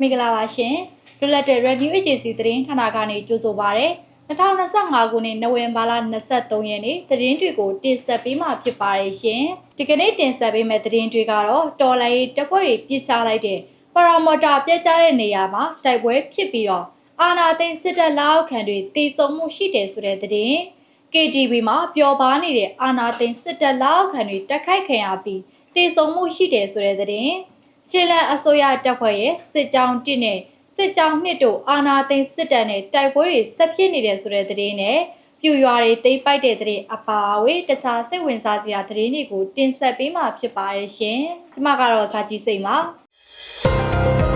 မင်္ဂလာပါရှင်လွတ်လပ်တဲ့ Radio Agency သတင်းဌာနကနေကြိုဆိုပါရစေ2025ခုနှစ်နိုဝင်ဘာလ23ရက်နေ့သတင်းတွေကိုတင်ဆက်ပေးမှာဖြစ်ပါတယ်ရှင်ဒီကနေ့တင်ဆက်ပေးမယ့်သတင်းတွေကတော့တော်လိုင်းတပ်ဖွဲ့တွေပြစ်ချလိုက်တဲ့ပရာမော်တာပြစ်ချတဲ့နေရာမှာတိုက်ပွဲဖြစ်ပြီးတော့အာနာသိန်းစစ်တပ်လက်အောက်ခံတွေတေဆုံမှုရှိတယ်ဆိုတဲ့သတင်း KTV မှာပျော်ပါနေတဲ့အာနာသိန်းစစ်တပ်လက်အောက်ခံတွေတက်ခိုက်ခံရပြီးတေဆုံမှုရှိတယ်ဆိုတဲ့သတင်း ခြေလံအစိုးရတပ်ဖွဲ့ရဲ့စစ်ကြောင်းတစ်နဲ့စစ်ကြောင်းနှစ်တို့အာနာသိန်းစစ်တပ်နဲ့တိုက်ပွဲတွေဆက်ဖြစ်နေတယ်ဆိုတဲ့သတင်းနဲ့ပြူရွာတွေတိမ့်ပိုက်တဲ့သတင်းအပါအဝင်တခြားစိတ်ဝင်စားစရာသတင်းတွေကိုတင်ဆက်ပေးမှာဖြစ်ပါရဲ့ရှင်။ကျွန်မကတော့ဇာကြီးစိတ်ပါ။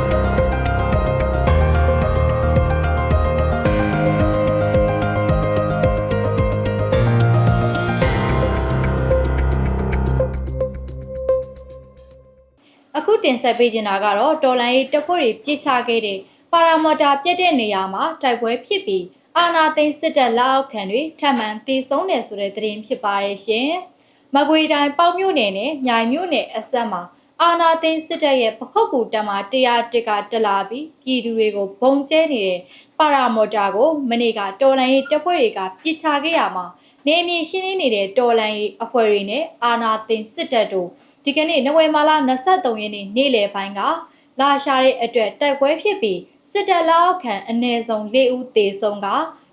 တင်ဆက်ပေးချင်တာကတော့တော်လန်ရေးတပ်ဖွဲ့တွေပြစ်ချခဲ့တဲ့ပါရာမော်တာပြက်တဲ့နေရာမှာတိုက်ပွဲဖြစ်ပြီးအာနာသိန်းစစ်တပ်လက်အောက်ခံတွေထပ်မံတေဆုံးတယ်ဆိုတဲ့သတင်းဖြစ်ပါရဲ့ရှင်။မကွေတိုင်းပေါက်မြို့နယ်နဲ့မြိုင်မြို့နယ်အဆက်မှာအာနာသိန်းစစ်တပ်ရဲ့ပခုတ်ကူတပ်မှတရားတစ်ကတက်လာပြီးပြည်သူတွေကိုဘုံကျဲနေတဲ့ပါရာမော်တာကိုမနေ့ကတော်လန်ရေးတပ်ဖွဲ့တွေကပြစ်ချခဲ့ရမှာနေမြေရှင်းနေတဲ့တော်လန်ရေးအဖွဲ့တွေနဲ့အာနာသိန်းစစ်တပ်တို့ ဒီကနေ့နိုဝင်ဘာလ23ရက်နေ့နေ့လယ်ပိုင်းကလာရှာတဲ့အတွက်တိုက်ပွဲဖြစ်ပြီးစစ်တပ်လက်အောက်ခံအ ਨੇ ဆုံး၄ဦးသေဆုံးက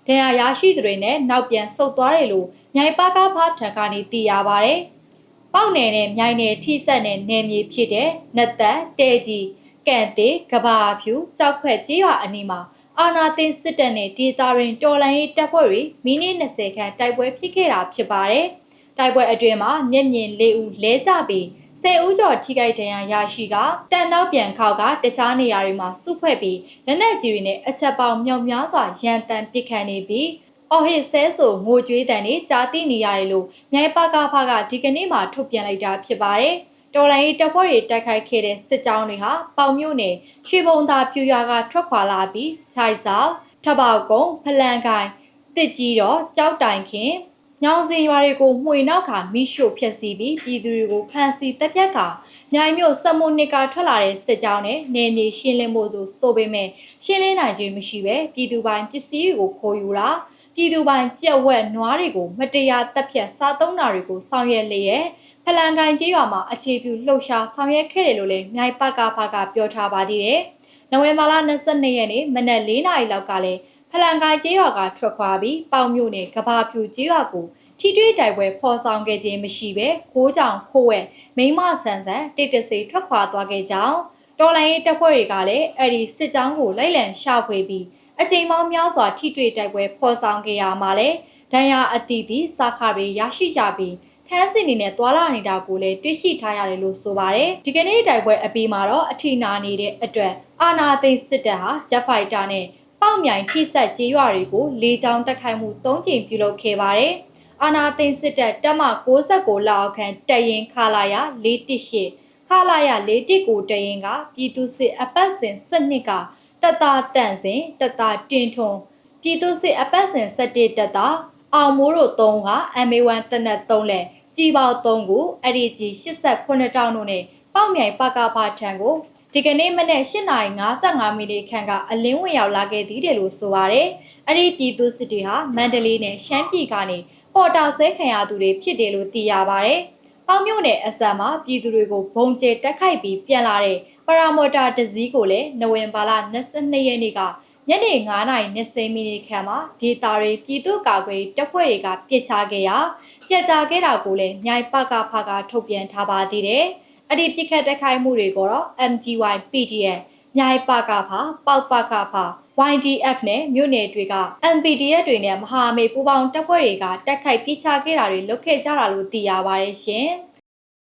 ဒဏ်ရာရရှိသူတွေနဲ့နောက်ပြန်ဆုတ်သွားတယ်လို့မြိုင်ပါကားဖားထံကနေသိရပါဗျ။ပေါက်နယ်နဲ့မြိုင်နယ်ထိဆက်တဲ့နယ်မြေဖြစ်တဲ့နတ်သက်တဲကြီးကန့်သေးကဘာဖြူကြောက်ခွက်ကြီးရွာအနီးမှာအာနာသိန်းစစ်တပ်နဲ့ဒေသရင်တော်လန်ရေးတပ်ဖွဲ့တွေမိနစ်20ခန့်တိုက်ပွဲဖြစ်ခဲ့တာဖြစ်ပါတယ်။တိုက်ပွဲအတွင်းမှာမျက်မြင်၄ဦးလဲကျပြီး ဆယ်ဦးကျော်ထိခိုက်ဒဏ်ရာရရှိကတန်နောက်ပြန်ခောက်ကတခြားနေရာတွေမှာစုဖွဲ့ပြီးလက်နက်ကြီးတွေနဲ့အချက်ပေါင်းမြောက်များစွာရန်တမ်းပစ်ခတ်နေပြီးအော်ဟစ်ဆဲဆိုငိုကြွေးတန်တွေကြားသိနေရတယ်လို့မြိုင်ပါကဖကဒီကနေ့မှထုတ်ပြန်လိုက်တာဖြစ်ပါတယ်။တော်လိုင်းတပ်ဖွဲ့တွေတိုက်ခိုက်ခဲ့တဲ့စစ်ကြောင်းတွေဟာပေါင်မြို့နယ်ရွှေဘုံသာပြူရွာကထွက်ခွာလာပြီးခြိုက်ဆောင်ထပေါကုံဖလန်ကိုင်တစ်ကြီးတော့ကြောက်တိုင်ခင် ညောင်စင်ရွာတွေကိုမှွေနောက်ခါမိရှို့ဖျက်ဆီးပြီးပြည်သူတွေကိုဖမ်းဆီးတပ်ဖြတ်ခါမြိုင်မြို့စက်မုန်နစ်ကထွက်လာတဲ့စစ်ကြောင်းနဲ့နေမြေရှင်းလင်းဖို့ဆိုဆိုပေမဲ့ရှင်းလင်းနိုင်ခြင်းမရှိပဲပြည်သူပိုင်းပစ္စည်းတွေကိုခိုးယူတာပြည်သူပိုင်းကြက်ဝက်နွားတွေကိုမတရားတပ်ဖြတ်စားသုံးတာတွေကိုဆောင်ရွက်လျက်ဖလန်ကန်ကြီးရွာမှာအခြေပြုလှုပ်ရှားဆောင်ရွက်ခဲ့တယ်လို့လည်းမြိုင်ပကဖကပြောထားပါသေးတယ်။နိုဝင်ဘာလ22ရက်နေ့မနက်4နာရီလောက်ကလည်း ဖလန်ကန်ကြီးရွာကထွက်ခွာပြီးပေါင်မြို့နယ်ကဘာဖြူကြီးရွာကိုထိတွေ့တိုက်ပွဲဖော်ဆောင်ခဲ့ခြင်းမရှိဘဲခိုးကြောင်ခိုးဝဲမိမဆန်ဆန်တိတ်တဆိထွက်ခွာသွားခဲ့ကြောင်းတော်လိုင်းရေးတပ်ဖွဲ့တွေကလည်းအဲ့ဒီစစ်ကြောင်းကိုလိုက်လံရှာဖွေပြီးအကြိမ်ပေါင်းများစွာထိတွေ့တိုက်ပွဲဖော်ဆောင်ခဲ့ရမှာလဲဒဏ်ရာအတီးတီစာခတွေရရှိကြပြီးထန်းစင်နေနဲ့သွာလာနေတာကိုလည်းတွေ့ရှိထားရတယ်လို့ဆိုပါတယ်ဒီကနေ့တိုက်ပွဲအပြီးမှာတော့အထီနာနေတဲ့အတွက်အာနာသိန်းစစ်တပ်ဟာဂျက်ဖိုက်တာနဲ့ ပေါက်မြိုင်ထိဆက်ကြေးရွာတွေကိုလေကြောင်းတက်ခိုက်မှု၃ကြိမ်ပြုလုပ်ခဲ့ပါတယ်အာနာသိန်းစစ်တပ်တပ်မ69လောက်ခန့်တရင်ခလာရ418ခလာရ419တရင်ကပြည်သူစစ်အပတ်စဉ်စနစ်ကတတတန့်စဉ်တတတင်ထွန်ပြည်သူစစ်အပတ်စဉ်17တက်တာအောင်မိုးတို့3က MA1 တနက်3လက်ကြီးပေါ3ကိုအဲ့ဒီကြီး89တောင်းတို့နဲ့ပေါက်မြိုင်ပကဖာထံကို ဒီကနေ့မနေ့8:55မိနစ်ခန့်ကအလင်းဝင်ရောက်လာခဲ့သည်တယ်လို့ဆိုပါရယ်အဲ့ဒီပြည်သူစစ်တွေဟာမန္တလေးနဲ့ရှမ်းပြည်ကနေပေါ်တာဆွဲခံရသူတွေဖြစ်တယ်လို့သိရပါရယ်ပေါင်မြို့နယ်အစမ်းမှာပြည်သူတွေကိုဘုံကျဲတက်ခိုက်ပြီးပြန်လာတဲ့ပရာမော်တာတစည်းကိုလည်းနိုဝင်ဘာလ22ရက်နေ့ကညနေ9:20မိနစ်ခန့်မှာဒေတာတွေပြည်သူ့ကာကွယ်တပ်ဖွဲ့တွေကပြစ်ချခဲ့ရာပြက်ကြခဲ့တာကိုလည်းမြိုင်ပကဖကထုတ်ပြန်ထားပါသေးတယ်။ အဲ့ဒီပြစ်ခတ်တက်ခိုက်မှုတွေကိုတော့ MGY PDF မြိုင်ပကဖပေါက်ပကဖ YDF နဲ့မြို့နယ်တွေက MPDF တွေနဲ့မဟာမိတ်ပူးပေါင်းတပ်ဖွဲ့တွေကတက်ခိုက်ပြစ်ချခဲ့တာတွေလုပ်ခဲ့ကြတာလို့သိရပါတယ်ရှင်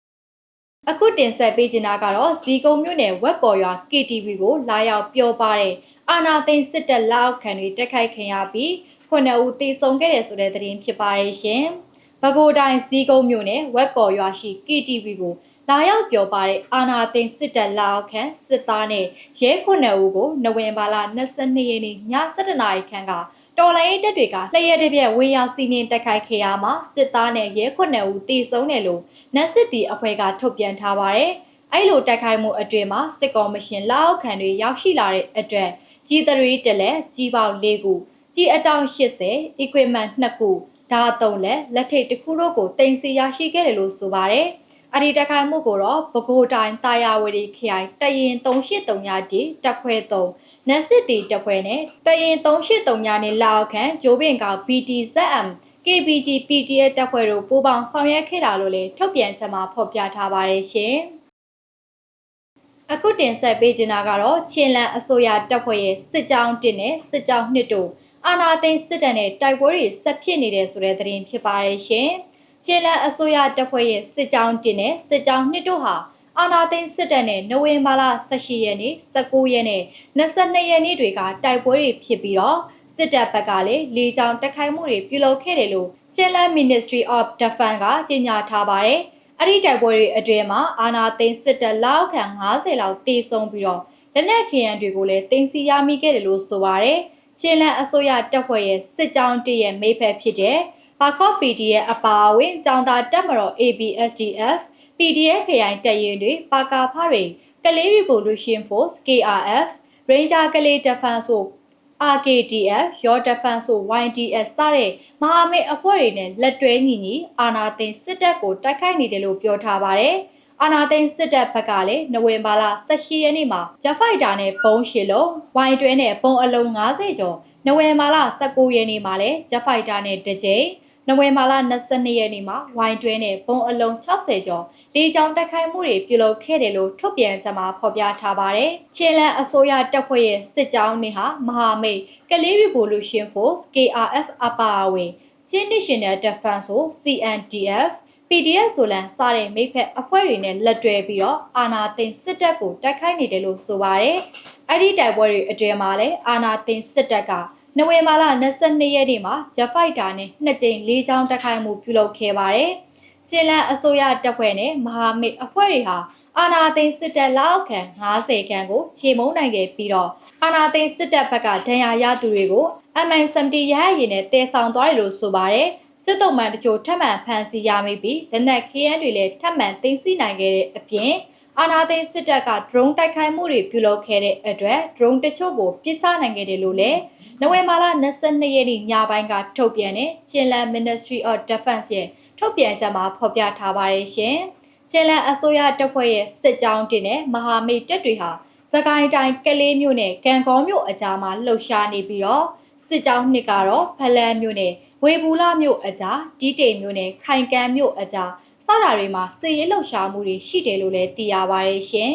။အခုတင်ဆက်ပေးချင်တာကတော့ဇီကုံမြို့နယ်ဝက်ကော်ရွာ KTV ကိုလာရောက်ပြောပါတဲ့အာနာသိန်းစစ်တပ်လက်အောက်ခံတွေတက်ခိုက်ခင်ရပြီးခုနှစ်ဦးသေဆုံးခဲ့တယ်ဆိုတဲ့သတင်းဖြစ်ပါရဲ့ရှင်။ပဲခူးတိုင်းဇီကုံမြို့နယ်ဝက်ကော်ရွာရှိ KTV ကို လာရောက်ပြောပါတဲ့အာနာသိန်းစစ်တပ်လက်အောက်ခံစစ်သားနဲ့ရဲခုနှစ်ဦးကိုနိုဝင်ဘာလ22ရက်နေ့ည7:00နာရီခန့်ကတော်လိုင်းတပ်တွေကလျှက်တစ်ပြက်ဝေရောက်စီးနင်းတက်ခိုက်ခဲ့ရမှာစစ်သားနဲ့ရဲခုနှစ်ဦးတေဆုံးတယ်လို့နတ်စစ်တီအဖွဲ့ကထုတ်ပြန်ထားပါတယ်။အဲ့လိုတိုက်ခိုက်မှုအတွင်းမှာစစ်ကော်မရှင်လက်အောက်ခံတွေရောက်ရှိလာတဲ့အတွက်ကြီးသရီတလက်ကြီးပေါက်၄ခုကြီးအတောင်80 equipment 2ခုဓာတ်သုံးလက်လက်ထိတ်တစ်ခုတို့ကိုတင်စီရရှိခဲ့တယ်လို့ဆိုပါတယ်။ အဒီတိုက်ခိုက်မှုကိုတော့ပဲခူးတိုင်းတာယာဝတီခရိုင်တရင်383ညတီတက်ခွဲ3နက်စစ်တီတက်ခွဲနဲ့တရင်383ညနဲ့လောက်ခန့်ဂျိုးပင်ကောင် BTZM KBG PTF တပ်ဖွဲ့တို့ပူးပေါင်းဆောင်ရွက်ခဲ့တာလို့လည်းထုတ်ပြန်ချက်မှာဖော်ပြထားပါတယ်ရှင်။အခုတင်ဆက်ပေးချင်တာကတော့ချင်းလန်အစိုးရတပ်ဖွဲ့ရဲ့စစ်ကြောင်း1နဲ့စစ်ကြောင်း2တို့အာနာသိန်းစစ်တပ်နဲ့တိုက်ပွဲတွေဆက်ဖြစ်နေတဲ့ဆိုတဲ့သတင်းဖြစ်ပါတယ်ရှင်။ ချင်းလန်အစိုးရတပ်ဖွဲ့ရဲ့စစ်ကြောင်း1နဲ့စစ်ကြောင်း2တို့ဟာအာနာသိန်းစစ်တပ်နဲ့နိုဝင်ဘာလ18ရက်နေ့19ရက်နေ့22ရက်နေ့တွေကတိုက်ပွဲတွေဖြစ်ပြီးတော့စစ်တပ်ဘက်ကလည်းလေကြောင်းတိုက်ခိုက်မှုတွေပြုလုပ်ခဲ့တယ်လို့ချင်လန် Ministry of Defense ကကြေညာထားပါတယ်။အဲ့ဒီတိုက်ပွဲတွေအတွင်းမှာအာနာသိန်းစစ်တပ်လောက်ခံ90လောက်တေဆုံးပြီးတော့လက်နက်ခဲယံတွေကိုလည်းတင်စီရမိခဲ့တယ်လို့ဆိုပါတယ်။ချင်လန်အစိုးရတပ်ဖွဲ့ရဲ့စစ်ကြောင်းတရဲ့မိဖက်ဖြစ်တဲ့ ဘာကော့ PDF အပါအဝင်ចောင်းသားတပ်မတော် ABSDF PDF ခရိုင်တပ်ရင်းတွေပါကာဖတွေက လေး Revolution Force KRF Ranger ကလေး Defense ဆို RKDF Your Defense ဆို YDS စတဲ့မဟာမိတ်အဖွဲ့တွေနဲ့လက်တွဲညီညီအာနာသိန်းစစ်တပ်ကိုတိုက်ခိုက်နေတယ်လို့ပြောထားပါတယ်။အာနာသိန်းစစ်တပ်ဘက်ကလည်းနိုဝင်ဘာလ18ရက်နေ့မှာဂျက်ဖိုက်တာနဲ့ပုံးရှစ်လုံးဝိုင်တွဲနဲ့ပုံအလုံး90ကျော်နိုဝင်ဘာလ19ရက်နေ့မှာလည်းဂျက်ဖိုက်တာနဲ့တစ်ကြိမ် နိုဝင်ဘာလ22ရက်နေ့မှာဝိုင်တွဲနဲ့ပုံအလုံး60ကျော်လေကြောင်းတိုက်ခိုက်မှုတွေပြုလုပ်ခဲ့တယ်လို့ထုတ်ပြန်ချက်မှာဖော်ပြထားပါတယ်။ချင်းလန်အစိုးရတပ်ဖွဲ့ရဲ့စစ်ကြောင်းတွေဟာမဟာမိတ်ကလေး Revolution Force KRF အပါအဝင်ချင်း National Defense ဆို CNDF PDF ဆိုလန်စတဲ့မိဖက်အဖွဲ့တွေနဲ့လက်တွဲပြီးတော့အာနာသိန်းစစ်တပ်ကိုတိုက်ခိုက်နေတယ်လို့ဆိုပါတယ်။အဲ့ဒီတိုက်ပွဲတွေအတွင်းမှာလည်းအာနာသိန်းစစ်တပ်က နိုဝင်ဘာလ22ရက်နေ့မှာဂျက်ဖိုက်တာနဲ့နှစ်ကြိမ်လေးချောင်းတိုက်ခိုက်မှုပြုလုပ်ခဲ့ပါတယ်။ကျင်းလန်အစိုးရတပ်ဖွဲ့နဲ့မဟာမိတ်အဖွဲ့တွေဟာအာနာသိန်းစစ်တပ်လောက်ခံ90ခန်းကိုခြေမုံနိုင်ခဲ့ပြီးတော့အာနာသိန်းစစ်တပ်ဘက်ကဒဏ်ရာရသူတွေကို MI70 ရဟတ်ယာဉ်နဲ့တည်ဆောင်သွားတယ်လို့ဆိုပါတယ်။စစ်တုံးမှန်တချို့ထပ်မံဖမ်းဆီးရမိပြီးလက်နက်ခဲယမ်းတွေလည်းထပ်မံသိမ်းဆည်းနိုင်ခဲ့တဲ့အပြင်အာနာသိန်းစစ်တပ်က drone တိုက်ခိုက်မှုတွေပြုလုပ်ခဲ့တဲ့အတွက် drone တချို့ကိုပစ်ချနိုင်ခဲ့တယ်လို့လည်း နိုဝင်ဘာလ22ရက်နေ့ညပိုင်းကထုတ်ပြန်တဲ့ကျင်လန် Ministry of Defense ရဲ့ထုတ်ပြန်ချက်မှာဖော်ပြထားပါတယ်ရှင်။ကျင်လန်အစိုးရတပ်ဖွဲ့ရဲ့စစ်ကြောင်းတင်တဲ့မဟာမိတ်တပ်တွေဟာစကိုင်းတိုင်းကလေးမြို့နဲ့ကံကောမြို့အကြားမှာလှုပ်ရှားနေပြီးတော့စစ်ကြောင်းနှစ်ကတော့ဖလန်းမြို့နဲ့ဝေဘူးလာမြို့အကြားတီးတိမ်မြို့နဲ့ခိုင်ကန်းမြို့အကြားစတာတွေမှာစစ်ရေးလှုပ်ရှားမှုတွေရှိတယ်လို့လည်းသိရပါတယ်ရှင်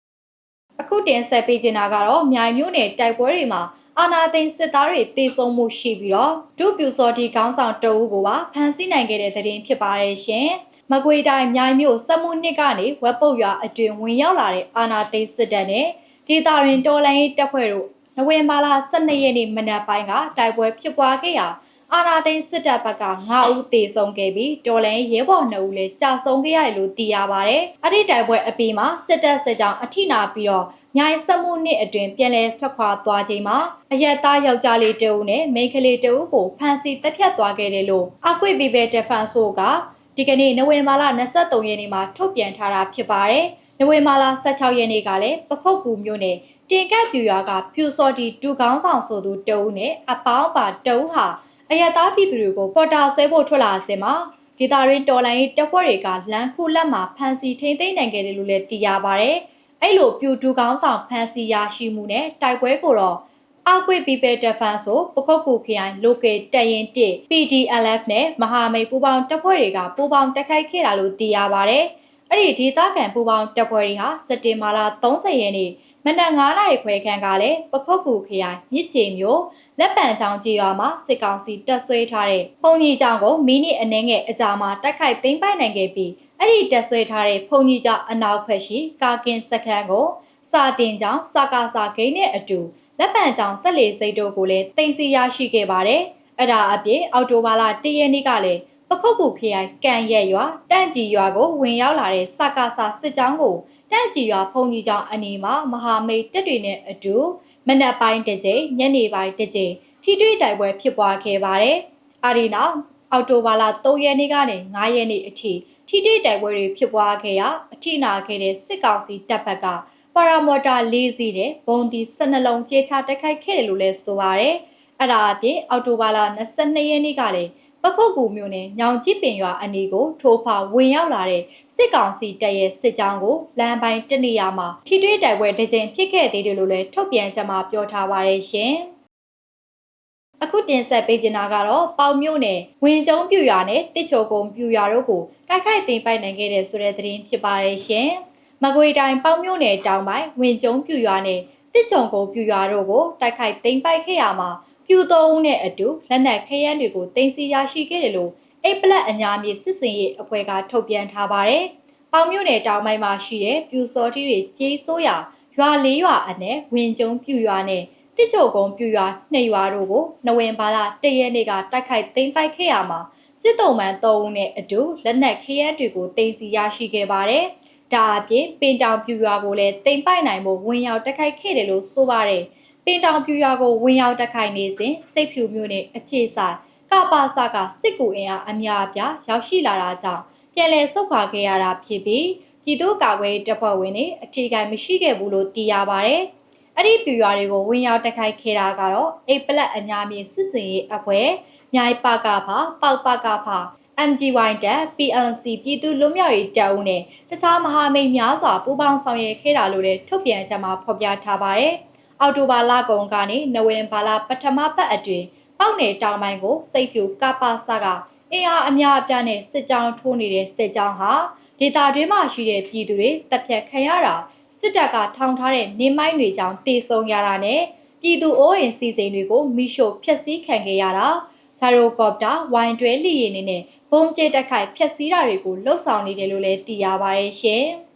။အခုတင်ဆက်ပေးချင်တာကတော့မြိုင်မြို့နယ်တိုက်ပွဲတွေမှာ အာနာသိန်းစစ်သားတွေတေဆုံးမှုရှိပြီးတော့ဒုပြူစော်တီခေါင်းဆောင်တအုပ်ကိုပါဖမ်းဆီးနိုင်ခဲ့တဲ့သတင်းဖြစ်ပါတယ်ရှင်။မကွေတိုင်းမြိုင်မြို့စက်မှုနှစ်ကနေဝက်ပုတ်ရွာအတွင်ဝင်ရောက်လာတဲ့အာနာသိန်းစစ်တပ်နဲ့ဒေတာရင်တော်လိုင်းရေးတပ်ဖွဲ့တို့နိုဝင်ဘာလ12ရက်နေ့မနက်ပိုင်းကတိုက်ပွဲဖြစ်ပွားခဲ့ရာ အာနာသိန်းစစ်တပ်ဘက်က9ဦးသေဆုံးခဲ့ပြီးတော်လိုင်းရဲဘော်2ဦးလည်းကြာဆုံးခဲ့ရတယ်လို့သိရပါတယ်။အဲ့ဒီတိုက်ပွဲအပြီးမှာစစ်တပ်စစ်ကြောင်းအထိနာပြီးတော့မြိုင်စမှုနှစ်အတွင်ပြန်လည်ထွက်ခွာသွားချိန်မှာအရက်သားယောက်ျားလေးတဦးနဲ့မိန်းကလေးတဦးကိုဖမ်းဆီးတပ်ဖြတ်သွားခဲ့တယ်လို့အကွေပီဘဲဒက်ဖန်ဆိုကဒီကနေ့နိုဝင်ဘာလ23ရက်နေ့မှာထုတ်ပြန်ထားတာဖြစ်ပါတယ်။နိုဝင်ဘာလ16ရက်နေ့ကလည်းပခုတ်ကူမြို့နယ်တင်ကတ်ပြူရွာကပြူစော်တီဒူကောင်းဆောင်ဆိုသူတဦးနဲ့အပေါင်းပါတဦးဟာ အရက်သားပြည်သူတွေကိုပေါ်တာဆဲဖို့ထွက်လာစဉ်မှာဒေတာရင်းတော်လိုင်းတပ်ဖွဲ့တွေကလမ်းခုလက်မှာဖမ်းဆီးထိန်းသိမ်းနိုင်ခဲ့တယ်လို့လည်းသိရပါဗျ။အဲ့လိုပြူတူကောင်းဆောင်ဖမ်းဆီးရရှိမှုနဲ့တိုက်ပွဲကိုတော့အကွေ People Defense ဆိုပခုတ်ကူခရိုင် local တပ်ရင်1 PDLF နဲ့မဟာမိတ်ပူးပေါင်းတပ်ဖွဲ့တွေကပူးပေါင်းတိုက်ခိုက်ခဲ့တာလို့သိရပါဗျ။အဲ့ဒီဒေသခံပူးပေါင်းတပ်ဖွဲ့တွေဟာစက်တင်ဘာလ30ရက်နေ့မနက်9နာရီခွဲခန့်ကလည်းပခုတ်ကူခရိုင်မြစ်ချေမြို့ လက်ပံချောင်းကြီးရွာမှာစစ်ကောင်စီတပ်ဆွဲထားတဲ့ဖုန်ကြီးကျောင်းကိုမိနစ်အနည်းငယ်အကြာမှာတိုက်ခိုက်သိမ်းပိုက်နိုင်ခဲ့ပြီးအဲ့ဒီတပ်ဆွဲထားတဲ့ဖုန်ကြီးကျောင်းအနောက်ဖက်ရှိကာကင်စခန်းကိုစာတင်ကျောင်းစကားစာဂိမ်းနဲ့အတူလက်ပံချောင်းဆက်လေစိတ်တို့ကိုလည်းတင်စီရရှိခဲ့ပါတယ်။အဲ့ဒါအပြင်အော်တိုဘာလ၁ရက်နေ့ကလည်းပခုတ်ကူခရိုင်ကံရက်ရွာတန့်ကြီးရွာကိုဝင်ရောက်လာတဲ့စကားစာစစ်ကြောင်းကိုတန့်ကြီးရွာဖုန်ကြီးကျောင်းအနီးမှာမဟာမိတ်တပ်တွေနဲ့အတူ မနက်ပိုင်းတစ်ကြိမ်ညနေပိုင်းတစ်ကြိမ်ထိတွေ့တိုက်ပွဲဖြစ်ပွားခဲ့ပါတယ်။အဲဒီနောက်အော်တိုဘာလ3ရက်နေ့ကနေ9ရက်နေ့အထိထိတိတိုက်ပွဲတွေဖြစ်ပွားခဲ့ရာအထိနာခဲ့တဲ့စစ်ကောင်စီတပ်ဖက်ကပါရာမော်တာ၄စီးနဲ့ဘုံဒီ12လုံးကြေချတိုက်ခိုက်ခဲ့တယ်လို့လည်းဆိုပါရယ်အဲ့ဒါအပြင်အော်တိုဘာလ22ရက်နေ့ကလည်း ပခုတ်ကူမြို့နယ်ညောင်ကြည့်ပင်ရွာအနီးကိုထိုးဖာဝင်ရောက်လာတဲ့စစ်ကောင်စီတပ်ရဲ့စစ်ကြောင်းကိုလမ်းပိုင်းတနေရာမှာထိတွေ့တိုက်ပွဲတစ်ကြိမ်ဖြစ်ခဲ့သေးတယ်လို့လည်းထုတ်ပြန်ချက်မှာပြောထားပါရယ်ရှင်။အခုတင်ဆက်ပေးချင်တာကတော့ပေါင်မြို့နယ်ဝင်ကျုံပြူရွာနဲ့တစ်ချိုကုံပြူရွာတို့ကိုတိုက်ခိုက်သိမ်းပိုက်နိုင်ခဲ့တဲ့ဆိုတဲ့သတင်းဖြစ်ပါရယ်ရှင်။မကွေတိုင်းပေါင်မြို့နယ်တောင်ပိုင်းဝင်ကျုံပြူရွာနဲ့တစ်ချုံကုံပြူရွာတို့ကိုတိုက်ခိုက်သိမ်းပိုက်ခဲ့ရမှာ ပြူသုံးဦးနဲ့အတူလက်နက်ခဲယမ်းတွေကိုတင်စီရရှိခဲ့တယ်လို့အိပ်ပလက်အညာမြေစစ်စင်ရေးအဖွဲ့ကထုတ်ပြန်ထားပါတယ်။ပေါင်မြို့နယ်တောင်ပိုင်းမှာရှိတဲ့ပြူစော်တီတွေကြေးဆိုးရရွာလေးရွာအနက်ဝင်ကျုံပြူရွာနဲ့တစ်ချိုကုံပြူရွာနှစ်ရွာတို့ကိုနဝင်ဘာလ၁ရက်နေ့ကတိုက်ခိုက်သိမ်းပိုက်ခဲ့ရမှာစစ်တုံးမှန်၃ဦးနဲ့အတူလက်နက်ခဲယမ်းတွေကိုတင်စီရရှိခဲ့ပါတယ်။ဒါအပြင်ပင်တောင်ပြူရွာကိုလည်းတင်ပိုက်နိုင်ဖို့ဝင်ရောက်တိုက်ခိုက်ခဲ့တယ်လို့ဆိုပါတယ်။ ပင်တောင်ပြူရွာကိုဝင်ရောက်တိုက်ခိုက်နေစဉ်စိတ်ဖြူမျိုးနဲ့အခြေဆိုင်ကပါစကစစ်ကူအင်အားအများအပြားရောက်ရှိလာတာကြောင့်ပြန်လည်ဆုတ်ခွာခဲ့ရတာဖြစ်ပြီးပြည်သူ့ကာကွယ်တပ်ဖွဲ့ဝင်တွေအထီးကိုင်မရှိခဲ့ဘူးလို့သိရပါတယ်။အဲ့ဒီပြူရွာတွေကိုဝင်ရောက်တိုက်ခိုက်ခဲ့တာကတော့အိပ်ပလက်အညာမြေစစ်စင်ရေးအဖွဲ့မြိုင်ပါကဖာပေါက်ပါကဖာ MGY တက် PLC ပြည်သူ့လွတ်မြောက်ရေးတပ်ဦးနဲ့တခြားမဟာမိတ်များစွာပူးပေါင်းဆောင်ရွက်ခဲ့တာလို့လည်းထုတ်ပြန်ချက်မှာဖော်ပြထားပါတယ်။ အော်တိုဘာလကုန်ကနေနဝင်ဘာလပထမပတ်အတွင်းပေါက်နယ်တောင်ပိုင်းကိုစိတ်ပြူကပစကအင်အားအများအပြားနဲ့စစ်ကြောင်းထိုးနေတဲ့စစ်ကြောင်းဟာဒေတာတွင်းမှာရှိတဲ့ပြည်သူတွေတပ်ဖြတ်ခံရတာစစ်တပ်ကထောင်ထားတဲ့နေမိုင်းတွေကြောင့်တေဆုံရတာနဲ့ပြည်သူအိုးအိမ်စီစဉ်တွေကိုမိရှို့ဖျက်ဆီးခံခဲ့ရတာဇာရိုကော်ပတာဝိုင်တွဲလီရင်နဲ့ဘုံကျဲတက်ခိုက်ဖျက်ဆီးတာတွေကိုလှုပ်ဆောင်နေတယ်လို့လည်းသိရပါရဲ့ရှင်။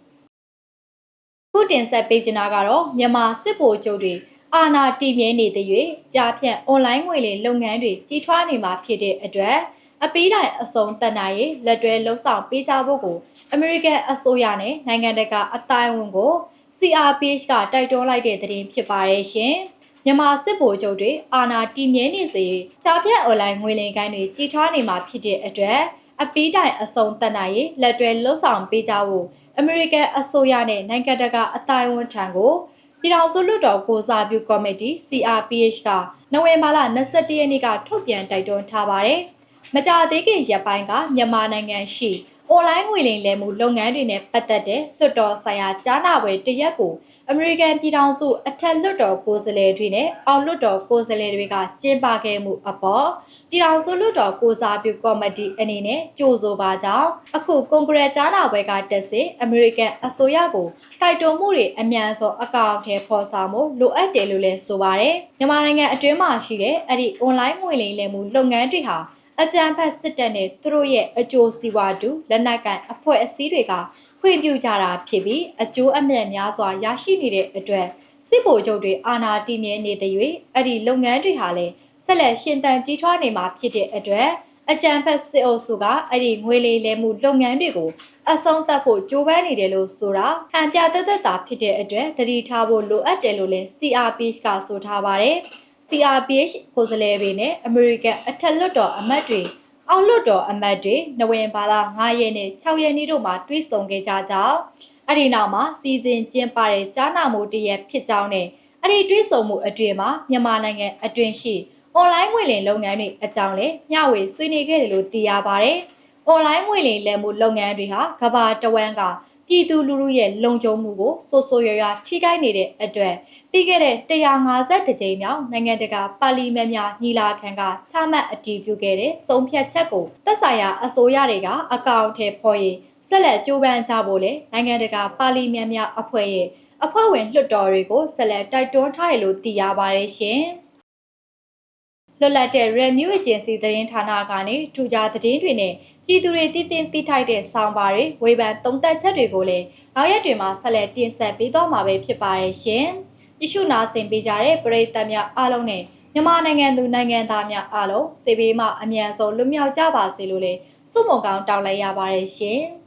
ခုတင်ဆက်ပေးချင်တာကတော့မြန်မာစစ်ဗိုလ်ချုပ်တွေအာဏာတည်မြဲနေတဲ့၍ကြားဖြန့်အွန်လိုင်းငွေလိမ်လုပ်ငန်းတွေကြီးထွားနေမှာဖြစ်တဲ့အတွက်အပီးတိုင်အစုံတက်နိုင်ရေးလက်တွဲလှုပ်ဆောင်ပေးကြဖို့ကိုအမေရိကန်အစိုးရနဲ့နိုင်ငံတကာအတိုင်းအဝန်ကို CRPH ကတိုက်တွန်းလိုက်တဲ့သတင်းဖြစ်ပါရဲ့ရှင်။မြန်မာစစ်ဗိုလ်ချုပ်တွေအာဏာတည်မြဲနေစေကြားဖြတ်အွန်လိုင်းငွေလိမ်ကိုင်းတွေကြီးထွားနေမှာဖြစ်တဲ့အတွက်အပီးတိုင်အစုံတက်နိုင်ရေးလက်တွဲလှုပ်ဆောင်ပေးကြဖို့ အမေရိကန်အစိုးရနဲ့နိုင်ငံတကာအတိုင်းအဝန်ထံကိုပြည်ထောင်စုလွှတ်တော်ကိုစားပြုကော်မတီ CRPH ကနိုဝင်ဘာလ22ရက်နေ့ကထုတ်ပြန်တိုက်တွန်းထားပါတယ်။မကြာသေးခင်ရက်ပိုင်းကမြန်မာနိုင်ငံရှိအွန်လိုင်းငွေလိမ်လည်မှုလုပ်ငန်းတွေနဲ့ပတ်သက်တဲ့လွှတ်တော်ဆိုင်ရာကြားနာပွဲတရက်ကိုအမေရိကန်ပြည်ထောင်စုအထက်လွှတ်တော်ကိုယ်စားလှယ်တွေနဲ့အောက်လွှတ်တော်ကိုယ်စားလှယ်တွေကကျင်းပခဲ့မှုအပေါ် ပြည်ထောင်စုလွှတ်တော်ကိုစားပြုကော်မတီအနေနဲ့ကြိုဆိုပါကြောင်းအခုကွန်ဂရက်ကြားနာပွဲကတက်စေအမေရိကန်အစိုးရကိုတိုက်တွန်းမှုတွေအမြန်ဆုံးအကောင့်ထဲပေါ်ဆောင်မှုလိုအပ်တယ်လို့လည်းဆိုပါတယ်မြန်မာနိုင်ငံအတွင်းမှာရှိတဲ့အဲ့ဒီ online ငွေလိမ်လည်မှုလုပ်ငန်းတွေဟာအကြံဖတ်စစ်တပ်နဲ့သူတို့ရဲ့အကျိုးစီးပွားတူလက်နက်ကန်အဖွဲ့အစည်းတွေကခွင့်ပြုကြတာဖြစ်ပြီးအကျိုးအမြတ်များစွာရရှိနေတဲ့အတွက်စစ်ဗိုလ်ချုပ်တွေအာဏာတည်မြဲနေတဲ့၍အဲ့ဒီလုပ်ငန်းတွေဟာလည်း ဆက်လက်ရှင်သန်ကြီးထွားနေမှာဖြစ်တဲ့အတွက်အကြံဖက်စစ်အုပ်စုကအဲ့ဒီငွေလေးလဲမှုလုပ်ငန်းတွေကိုအဆုံးသတ်ဖို့ကြိုးပမ်းနေတယ်လို့ဆိုတာဟန်ပြသက်သက်သာဖြစ်တဲ့အတွက်တတိထားဖို့လိုအပ်တယ်လို့လည်း CRPH ကဆိုထားပါတယ်။ CRPH ကိုယ်စားလှယ်တွေနဲ့အမေရိကန်အထက်လွှတ်တော်အမတ်တွေအောက်လွှတ်တော်အမတ်တွေနဝင်ဘာလ9ရက်နဲ့6ရက်နေ့တို့မှာတွေ့ဆုံခဲ့ကြကြောင်းအဲ့ဒီနောက်မှာစီစဉ်ကျင်းပတဲ့ကြားနာမှုတရက်ဖြစ်ကြောင်းနဲ့အဲ့ဒီတွေ့ဆုံမှုအတွင်မှာမြန်မာနိုင်ငံအတွင်ရှိ အွန်လိုင်းငွေလိမ်လုပ်ငန်းတွေအကြောင်းလည်းမျှဝေဆွေးနွေးခဲ့တယ်လို့သိရပါတယ်။အွန်လိုင်းငွေလိမ်လည်မှုလုပ်ငန်းတွေဟာကမ္ဘာတဝန်းကပြည်သူလူထုရဲ့လုံခြုံမှုကိုဆိုးဆိုးရွားရွားထိခိုက်နေတဲ့အတွက်ပြီးခဲ့တဲ့150ကြိမ်မြောက်နိုင်ငံတကာပါလီမန်များညီလာခံကချမှတ်အတည်ပြုခဲ့တဲ့ဆုံးဖြတ်ချက်ကိုသက်ဆိုင်ရာအစိုးရတွေကအကောင့်ထဲဖော်ရည်ဆက်လက်ကြိုးပမ်းကြဖို့လေနိုင်ငံတကာပါလီမန်များအဖွဲ့ရဲ့အဖွဲ့ဝင်လွှတ်တော်တွေကိုဆက်လက်တိုက်တွန်းထားတယ်လို့သိရပါတယ်ရှင်။ လွတ်လပ်တဲ့ Renew Agency သတင်းဌာနကနေထူးခြားသတင်းတွေနဲ့ပြည်သူတွေတည်တင်သိထိုက်တဲ့ဆောင်းပါးတွေဝေဖန်သုံးသပ်ချက်တွေကိုလည်းနောက်ရက်တွေမှာဆက်လက်တင်ဆက်ပေးသွားမှာပဲဖြစ်ပါရဲ့ရှင်။ကြည့်ရှုနာဆင်ပေးကြတဲ့ပရိသတ်များအားလုံးနဲ့မြန်မာနိုင်ငံသူနိုင်ငံသားများအားလုံးစေဘေးမှအမြန်ဆုံးလွတ်မြောက်ကြပါစေလို့လည်းဆုမွန်ကောင်းတောင်းလိုက်ရပါတယ်ရှင်။